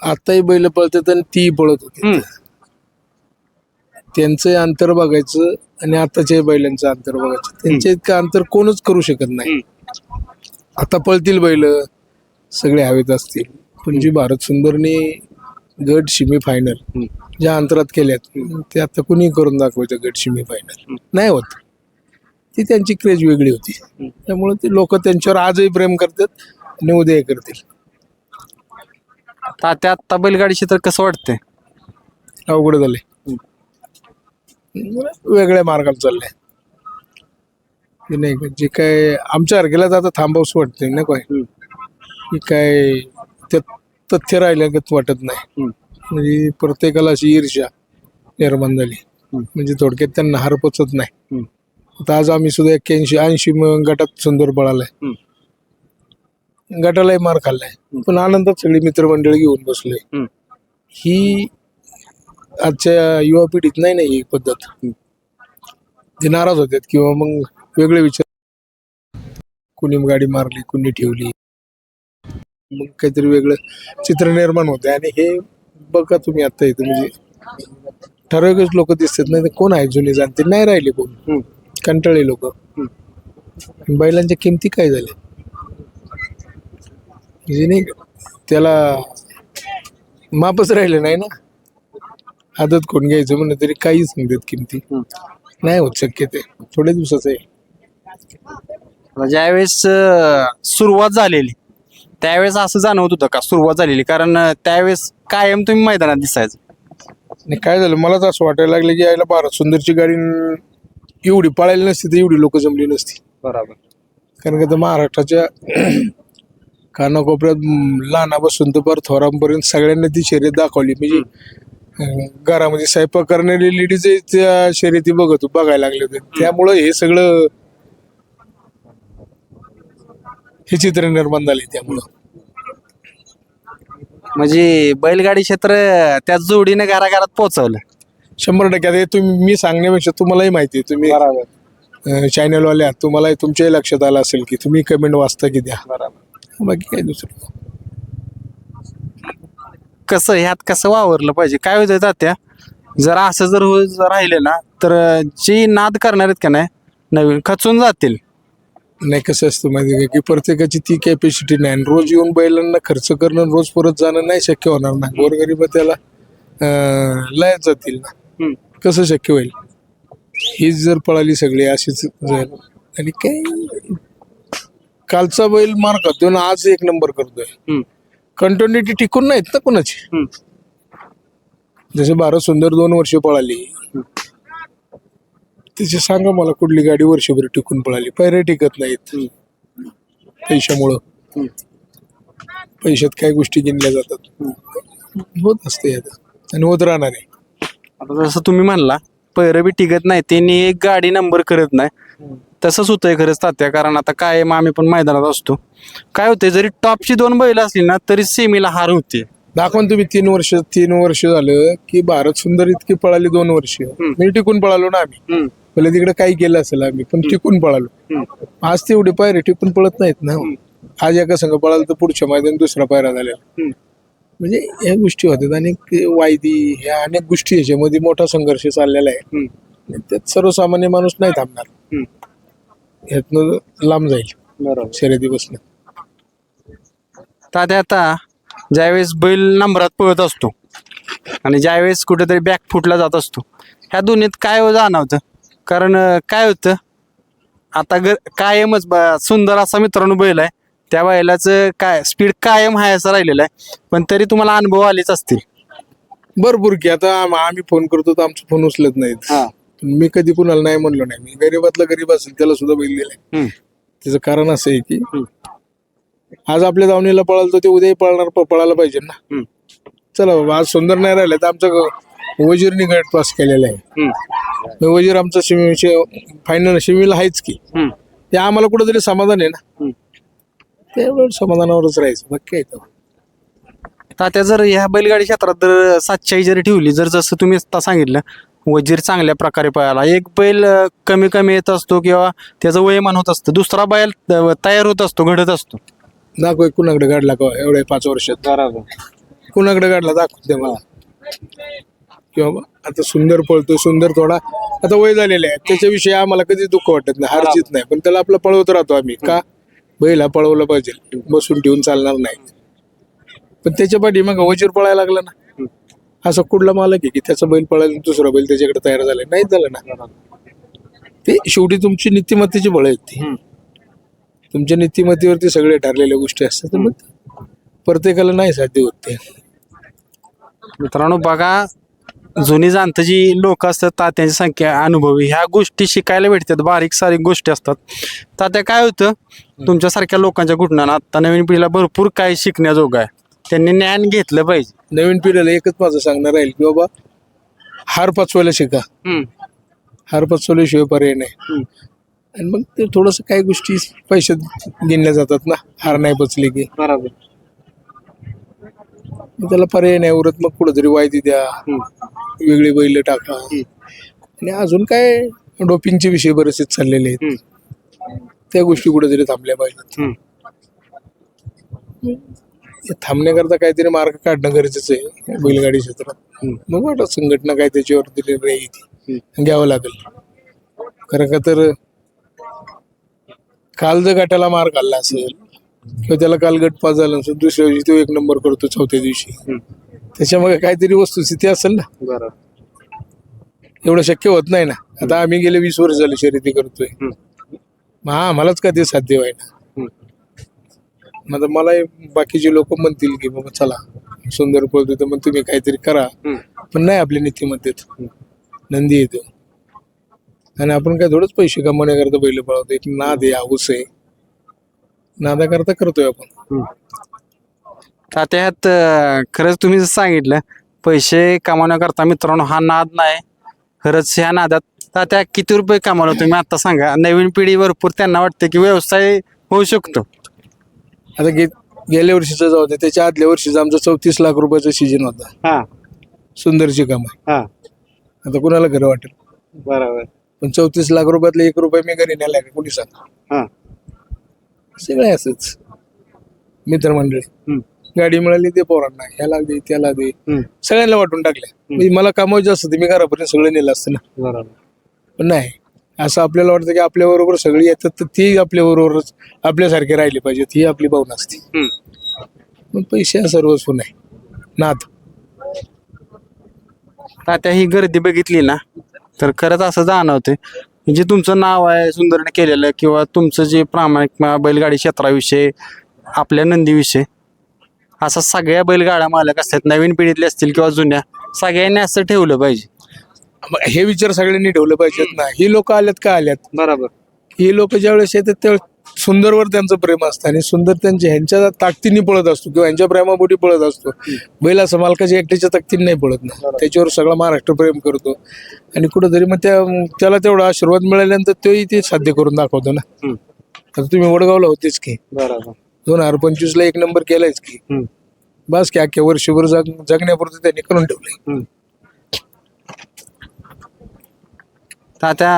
आताही बैल पळतात आणि ती पळत होती. त्यांचं अंतर बघायचं आणि आताच्या बैलांचं अंतर बघायचं. त्यांच्या इतकं अंतर कोणच करू शकत नाही. आता पळतील बैल सगळे हवेत असतील. पण जी भारत सुंदरने गट शिमी फायनल ज्या अंतरात केल्यात ते आता कुणी करून दाखवायचं गट शिमी फायनल नाही होत. ती त्यांची क्रेज वेगळी होती. त्यामुळे ते लोक त्यांच्यावर आजही प्रेम करतात आणि उद्याही करतील. तात्या आत्ता बैलगाडी क्षेत्र कसं वाटतंय? अवघड झाले वेगळ्या मार्गाला चाललंय. हे नाही का जे काय आमच्या हरकेला आता थांबावंच वाटतंय ना काय की काय त्यात तथ्य राहिल्यागत वाटत नाही. म्हणजे प्रत्येकाला अशी ईर्ष्या निर्माण झाली. म्हणजे थोडक्यात त्यांना हार पोचत नाही. आता आज आम्ही सुद्धा एक्क्याऐंशी ऐंशी गटात सुंदर पळालाय. गटालाही मार खाल्लाय. पण आनंदात सगळी मित्रमंडळी घेऊन बसलोय. ही आजच्या युवा पिढीत नाही नाही ही पद्धत. ते नाराज होतात किंवा मग वेगळे विचार कुणी गाडी मारली कुणी ठेवली. मग काहीतरी वेगळं चित्र निर्माण होते आणि हे बघा तुम्ही आता इथं म्हणजे ठराविकच लोक दिसतात नाही कोण आहे जुने जाणते? नाही राहिले कोण. कंटाळी लोक. बैलांच्या किमती काय झाल्या? नाही का, त्याला मापच राहिले नाही ना. आदत कोण घ्यायचं म्हणलं तरी काही सांगतात किमती. नाही होत शक्य ते थोड्या दिवसाचं आहे. आता ज्यावेळेस अं, सुरुवात झालेली त्यावेळेस असं जाणवत होतं का सुरुवात झालेली? कारण अं, त्यावेळेस कायम तुम्ही मैदानात दिसायचं. आणि काय झालं? मला तर असं वाटायला लागलं की यायला भारत सुंदरची गाडी न- एवढी पळायला नसती तर एवढी लोक जमली नसती. बरोबर. कारण का तर महाराष्ट्राच्या कानाकोपऱ्यात लहानापासून तर फार थोरांपर्यंत सगळ्यांना ती शर्यत दाखवली. म्हणजे घरामध्ये स्वयंपाक करणारी लेडीज त्या शर्यती बघत बघायला लागले होते. त्यामुळं हे सगळं हे चित्र निर्माण झाले त्यामुळं. म्हणजे बैलगाडी क्षेत्र त्या जोडीने घराघरात पोहोचवलं. शंभर टक्के. आता हे तुम्ही मी सांगण्यापेक्षा तुम्हालाही माहिती आहे. तुम्ही चॅनलवाले आहात तुम्हाला तुमच्याही लक्षात आलं असेल की तुम्ही कमेंट वाचता की द्या. बाकी काय दुसरं? कसं ह्यात कसं वावरलं पाहिजे? काय होतं तात्या? जर असं जर हो जर राहिले ना तर जी नाद करणार आहेत का नाही नवीन खचून जातील. नाही कसं असतं माहिती आहे का की प्रत्येकाची ती कॅपॅसिटी नाही आणि रोज येऊन बैलांना खर्च करणं आणि रोज परत जाणं नाही शक्य होणार ना. गोरगरीब त्याला अं, लयात जातील ना. कसं शक्य होईल? हीच जर पळाली सगळी अशीच जाईल. आणि काय? कालचा बैल मार खातोय आणि आज एक नंबर करतोय. कंटिन्युटी टिकून नाहीत ना कोणाची? जसे भारत सुंदर दोन वर्ष पळाली. तिचे सांगा मला कुठली गाडी वर्षभर टिकून पळाली. पैरे टिकत नाहीत. पैशामुळं. पैशात काय गोष्टी गिनल्या जातात. होत असते आणि होत राहणार आहे. आता जसं तुम्ही म्हणला पैरं बी टिकत नाही त्यांनी एक गाडी नंबर करत नाही. तसंच होतंय खरंच तात्या कारण आता काय आम्ही पण मैदानात असतो. काय होते जरी टॉपची दोन बैल असली ना तरी सेमीला हार होते दाखवून तुम्ही तीन वर्ष तीन वर्ष झालं की भारत सुंदर इतकी पळाली दोन वर्ष. मी टिकून पळालो ना आम्ही. पहिले तिकडे काही केलं असेल आम्ही पण टिकून पळालो. आज तेवढे पायरे टिकून पळत नाहीत ना. आज एका संघ पळाला तर पुढच्या मैदान दुसरा पायरा झालेला म्हणजे या गोष्टी होतात आणि ते वायदी ह्या अनेक गोष्टी याच्यामध्ये मोठा संघर्ष चाललेला आहे. त्यात सर्वसामान्य माणूस नाही थांबणार. ह्यातनं लांब जाईल. बरोबर. शर्यतीपासून. तात्या आता ज्यावेळेस बैल नंबरात पळत असतो आणि ज्यावेळेस कुठेतरी बॅक फुटला जात असतो ह्या दोन्हीत काय हो जाणवतं? कारण अं, काय होतं? आता ग कायमच ब- सुंदर असा मित्रांनो बैल आहे. त्या बैलाचं काय स्पीड कायम आहे असं राहिलेलं आहे. पण तरी तुम्हाला अनुभव आलेच असतील. भरपूर की आता आम- आम्ही फोन करतो तर आमचे फोन उचलत नाहीत. पण मी कधी कुणाला नाही म्हणलो नाही. मी गरीबातला गरीब असेल त्याला सुद्धा बैल दिलाय. त्याचं कारण असं आहे की आज आपल्या दावणीला पळाल तर ते उद्याही पळणार पळायला पाहिजे ना. चला बाबा आज सुंदर नाही राहिलं तर आमचं वजीरनी गट पास केलेला आहे. वजीर आमचं शिमी फायनल शिमीला आहेच की. ते आम्हाला कुठेतरी समाधान आहे ना. त्यावेळेस समाधानावरच राहायचं काय तर तात्या जर ह्या बैलगाडी क्षेत्रात जर सातशाही जरी ठेवली जर जसं तुम्ही आता सांगितलं वजीर चांगल्या प्रकारे पळाला. एक बैल कमी कमी येत असतो किंवा त्याचं वयमान होत असतं. दुसरा बैल तयार होत असतो घडत असतो. दाखव कुणाकडे काढला का एवढ्या पाच वर्षात? कुणाकडे काढला दाखव दे मला. किंवा बा, आता सुंदर पळतो सुंदर थोडा. आता वय झालेलं आहे. त्याच्याविषयी आम्हाला कधीच दुःख वाटत नाही हार जीत नाही. पण त्याला आपलं पळवत राहतो आम्ही. का? बैल हा पळवला पाहिजे. बसून ठेवून चालणार नाही. पण त्याच्या पाठी मग वजीर पळायला लागला ना. असं कुठला मालक आहे की त्याचा बैल पळायला आणि दुसरा बैल त्याच्याकडे तयार झालाय? नाहीच झालं ना. ते शेवटी तुमची नीतिमत्तेची बळ आहेत ती. तुमच्या नीतिमत्तेवरती सगळे ठरलेल्या गोष्टी असतात. मग प्रत्येकाला नाही साध्य होत ते. मित्रांनो बघा जुनी जाणतं जी लोक असतात तात्यांची संख्या अनुभवी ह्या गोष्टी शिकायला भेटतात. बारीक सारीक गोष्टी असतात. तात्या काय होतं? तुमच्यासारख्या लोकांच्या घटना आता नवीन पिढीला भरपूर काही शिकण्याजोगं आहे. त्यांनी ज्ञान घेतलं पाहिजे. नवीन पिढीला एकच माझं सांगणार राहील की बाबा हार पचवायला शिका. हार पचवल्याशिवाय पर्याय नाही. आणि मग ते थोडस काही गोष्टी पैशात गिनल्या जातात ना हार नाही पचली की. बरोबर. मग त्याला पर्याय नाही उरत मग कुठंतरी वायदी द्या. वेगळी बैल टाका. आणि अजून काय डोपिंगचे विषय बरेचसे चाललेले आहेत. त्या गोष्टी कुठेतरी थांबल्या पाहिजेत. थांबण्याकरता काहीतरी मार्ग काढणं गरजेचं आहे बैलगाडी क्षेत्रात. मग वाटत संघटना काय त्याच्यावर निर्णय घेते घ्यावं लागेल. खरं का तर काल जर गटाला मार खाल्ला असेल किंवा त्याला काल गट पास झाला नसेल दुसऱ्या दिवशी तो एक नंबर करतो चौथ्या दिवशी. त्याच्यामागे काहीतरी वस्तुस्थिती असेल ना? बरोबर एवढं शक्य होत नाही ना. आता आम्ही गेले वीस वर्ष झाले शर्यती करतोय. मग हा आम्हालाच का ते साध्य व्हायना मग आता मला बाकीचे लोक म्हणतील की बाबा चला सुंदर पळतो तर मग तुम्ही काहीतरी करा. पण नाही आपल्या नीतीमध्ये नंदी येतो. आणि आपण काय थोडंच पैसे कमवण्याकरता बैल पळवतो. एक नाद आहे हाऊस आहे. नादाकरता करतोय आपण. तात्या ह्यात अं, खरंच तुम्ही जसं सांगितलं पैसे कमावण्याकरता मित्रांनो हा नाद नाही. खरंच ह्या नादात तात्या किती रुपये कमावला तुम्ही? आता सांगा नवीन पिढी भरपूर त्यांना वाटते की व्यवसाय होऊ शकतो. आता गे गेल्या वर्षीचं जाऊ दे त्याच्या आदल्या वर्षीचा आमचा चौतीस लाख रुपयाचा सीजन होता. हा. सुंदरची कमाई हा. आता कुणाला खरं वाटेल? बरोबर. पण चौतीस लाख रुपयातले एक रुपये मी घरी नेला का कोणी सांग हा. सगळे असंच. मित्रमंडळी. गाडी मिळाली ते पोरांना ह्याला दे त्याला दे. सगळ्यांना वाटून टाकल्या. म्हणजे मला कामावं असतं ते मी घरापर्यंत सगळं नेलं असतं ना. बरोबर. पण नाही. असं आपल्याला वाटतं की आपल्या बरोबर सगळी येतात तर ती आपल्या बरोबरच आपल्यासारखे राहिले पाहिजेत ही आपली भावना असते. पण पैसे हा सर्वस्व नाही. नाद तात्या ही गर्दी बघितली ना तर खरंच असं जाणवते जे तुमचं नाव आहे सुंदरने केलेलं किंवा तुमचं जे प्रामाणिक बैलगाडी क्षेत्राविषयी आपल्या नंदीविषयी असं सगळ्या बैलगाड्या मालक असतात नवीन पिढीतले असतील किंवा जुन्या सगळ्यांनी असं ठेवलं पाहिजे. मग हे विचार सगळ्यांनी ठेवले पाहिजेत ना. ही लोक आल्यात का आल्यात बरोबर. ही लोक ज्यावेळेस येतात त्यावेळेस सुंदरवर त्यांचं प्रेम असतं आणि सुंदर त्यांच्या ह्यांच्या ताकदीने पळत असतो किंवा ह्यांच्या प्रेमापोटी पळत असतो. बैल असं मालकाच्या एकट्याच्या ताकदीने नाही पळत ना. त्याच्यावर सगळा महाराष्ट्र प्रेम करतो. आणि कुठंतरी मग त्या त्याला तेवढा आशीर्वाद मिळाल्यानंतर तोही ते साध्य करून दाखवतो ना. आता तुम्ही वडगावला होतेच की. बरोबर. दोन हजार पंचवीस ला एक नंबर केलायच की. बस की अख्ख्या वर्षभर जग जगण्यापुरतं त्यांनी करून ठेवलंय. तात्या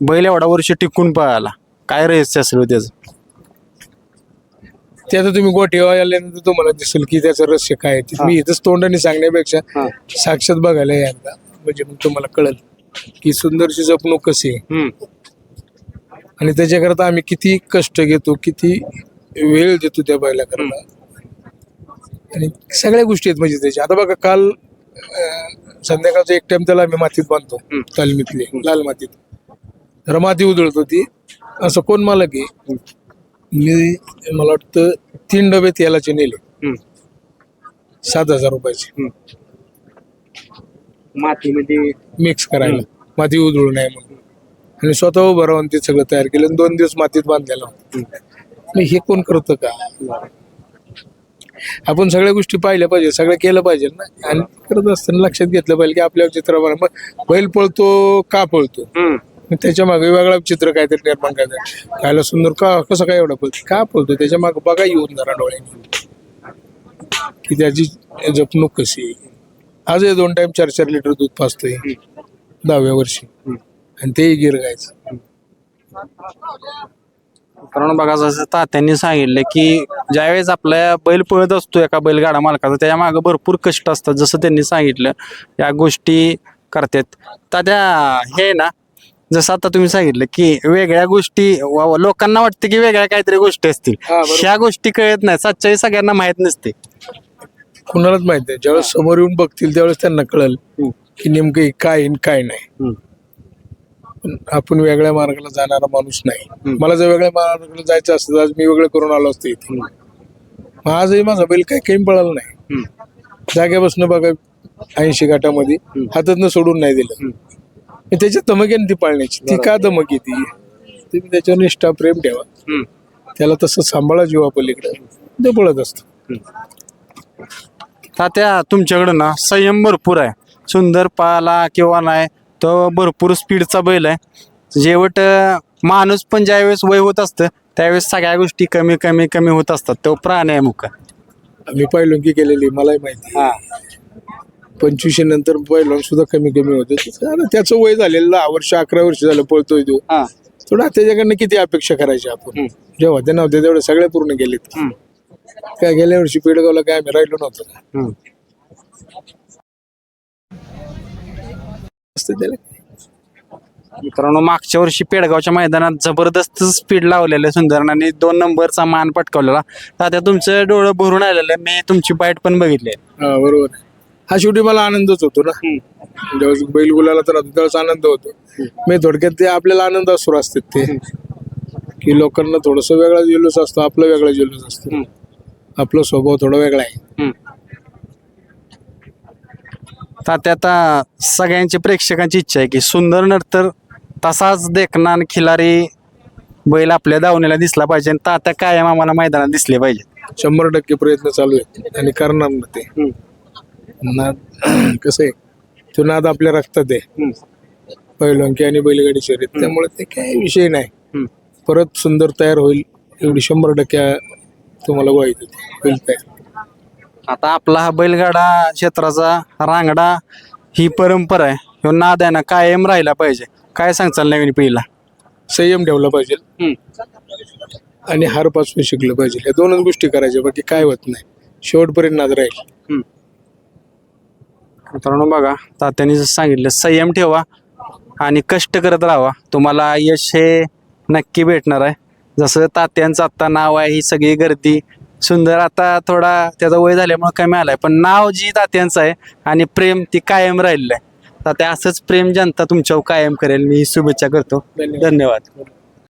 बैल एवढा वर्ष टिकून पळाला. काय रहस्य असेल हो त्याचं? ते आता तुम्ही गोटे आल्यानंतर तुम्हाला दिसेल की त्याचं रहस्य काय आहे. ते. मी इथंच तोंडाने सांगण्यापेक्षा साक्षात बघायला या एकदा म्हणजे मग तुम्हाला कळेल की सुंदरची जपणूक कशी आहे. आणि त्याच्याकरता आम्ही किती कष्ट घेतो किती वेळ देतो त्या बैलाकरता. आणि सगळ्या गोष्टी आहेत म्हणजे त्याच्या. आता बघा काल संध्याकाळचा एक टाइम त्याला आम्ही मातीत बांधतो तालमीतली लाल मातीत. तर माती उधळत होती. असं कोण मालक आहे? मी मला वाटतं तीन डबे तेलाचे नेले. सात हजार रुपयाचे. मातीमध्ये मिक्स करायला. माती उधळू नये म्हणून. आणि स्वतः उभं राहून ते सगळं तयार केलं आणि दोन दिवस मातीत बांधलेलं होतं. हे कोण करतं का? आपण सगळ्या गोष्टी पाहिल्या पाहिजे सगळं केलं पाहिजे ना. आणि करत असताना लक्षात घेतलं पाहिजे की आपल्या चित्राप्रमाणे मग बैल पळतो का पळतो? त्याच्यामागे वेगळा चित्र काहीतरी निर्माण करायचं खायला सुंदर का कसं काय एवढं पळतो? का पळतो? त्याच्यामागे बघा येऊन जरा डोळ्याने की त्याची जपणूक कशी. आजही दोन टाइम चार चार लिटर दूध पाजतोय. दहाव्या वर्षी. आणि तेही गिर गायचं. कारण बघा जसं तात्यांनी सांगितलं की ज्यावेळेस आपल्या बैल पळत असतो एका बैलगाडा मालकाचा त्याच्यामागे भरपूर कष्ट असतात जसं त्यांनी सांगितलं. या गोष्टी करतात. तात्या हे ना जसं आता तुम्ही सांगितलं की वेगळ्या गोष्टी वा- लोकांना वाटतं की वेगळ्या काहीतरी गोष्टी असतील. ह्या गोष्टी कळत नाही. सच्चाई सगळ्यांना माहीत नसते. कुणालाच माहीत नाही. ज्यावेळेस समोर येऊन बघतील त्यावेळेस त्यांना कळल की नेमकं हे काय आहे आणि काय नाही. आपण वेगळ्या मार्गाला जाणारा माणूस नाही. मला जर वेगळ्या मार्गाला जायचं असतं तर आज मी वेगळं करून आलो असतो इथे मग आजही माझा बैल काही काही पळाला नाही. जाग्यापासून बघा ऐंशी गाठामध्ये हातातनं सोडून नाही दिलं. मी त्याच्या धमक्याने ती पाळण्याची ती का धमक येते तुम्ही त्याच्यावर निष्ठा प्रेम ठेवा. त्याला तसं सांभाळा जीवा पलीकडे. ते पळत असतं. तात्या तुमच्याकडं ना संयम भरपूर आहे. सुंदर पाला किंवा नाही तो भरपूर स्पीडचा बैल आहे. जेवट माणूस पण ज्यावेळेस वय होत असतं त्यावेळेस सगळ्या गोष्टी कमी कमी कमी होत असतात. तो प्राणी आहे मुख आम्ही पहिलंकी केलेली मलाही माहिती पंचवीसशे नंतर पहिलं सुद्धा कमी कमी होते. आता त्याचं वय झालेलं दहा वर्ष अकरा वर्ष झालं पळतोय तो. थोडा त्याच्याकडनं किती अपेक्षा करायची आपण? जेव्हा ते नव्हते तेवढे सगळे पूर्ण केलेत. काय गेल्या वर्षी पेडगावला काय आम्ही राहिलो नव्हतो. मित्रांनो मागच्या वर्षी पेडगावच्या मैदानात जबरदस्त स्पीड लावलेलं सुंदरन आणि दोन नंबरचा मान पटकावलेला. तात्या तुमचं डोळं भरून आलेलं मी तुमची बाईट पण बघितली हा बरोबर. हा शेवटी मला आनंदच होतो ना. ज्यावेळेस बैल गुलाला तर त्यावेळेस आनंद होतो. मी थोडक्यात ते आपल्याला आनंद असतो असतात ते की लोकांना थोडस वेगळा जेलूस असतो आपला वेगळा जेलूस असतो. आपला स्वभाव थोडा वेगळा आहे. तात्या आता सगळ्यांची प्रेक्षकांची इच्छा आहे की सुंदर नंतर तसाच देखना आणि खिलारी बैल आपल्या दावणीला दिसला पाहिजे आणि तात्या कायम आम्हाला मैदानात दिसले पाहिजे शंभर टक्के प्रयत्न चालू आहेत आणि करणार ना ते. नाद कसं आहे तो नाद आपल्या रक्तात आहे. पहिलंकी आणि बैलगाडी शर्यत. त्यामुळे ते काही विषय नाही. परत सुंदर तयार होईल एवढी शंभर टक्के तुम्हाला देतो. होईल तयार. आता आपला हा बैलगाडा क्षेत्राचा रांगडा ही परंपरा आहे. ह्यो नाद आहे ना कायम राहिला पाहिजे. काय सांगचाल नवीन पिढीला? संयम ठेवला पाहिजे. आणि हारपासून शिकलं पाहिजे. या दोनच गोष्टी करायच्या बाकी काय होत नाही. शेवटपर्यंत नाद राहील. मित्रांनो बघा तात्यांनी जसं सांगितलं संयम ठेवा आणि कष्ट करत राहा तुम्हाला यश हे नक्की भेटणार आहे. जसं तात्यांचं आत्ता नाव आहे ही सगळी गर्दी सुंदर. आता थोडा त्याचं वय झाल्यामुळे कमी आलाय. पण नाव जी तात्यांचं आहे आणि प्रेम ती कायम राहिलेलं आहे. तात्या असंच प्रेम जनता तुमच्यावर कायम करेल. मी शुभेच्छा करतो. धन्यवाद.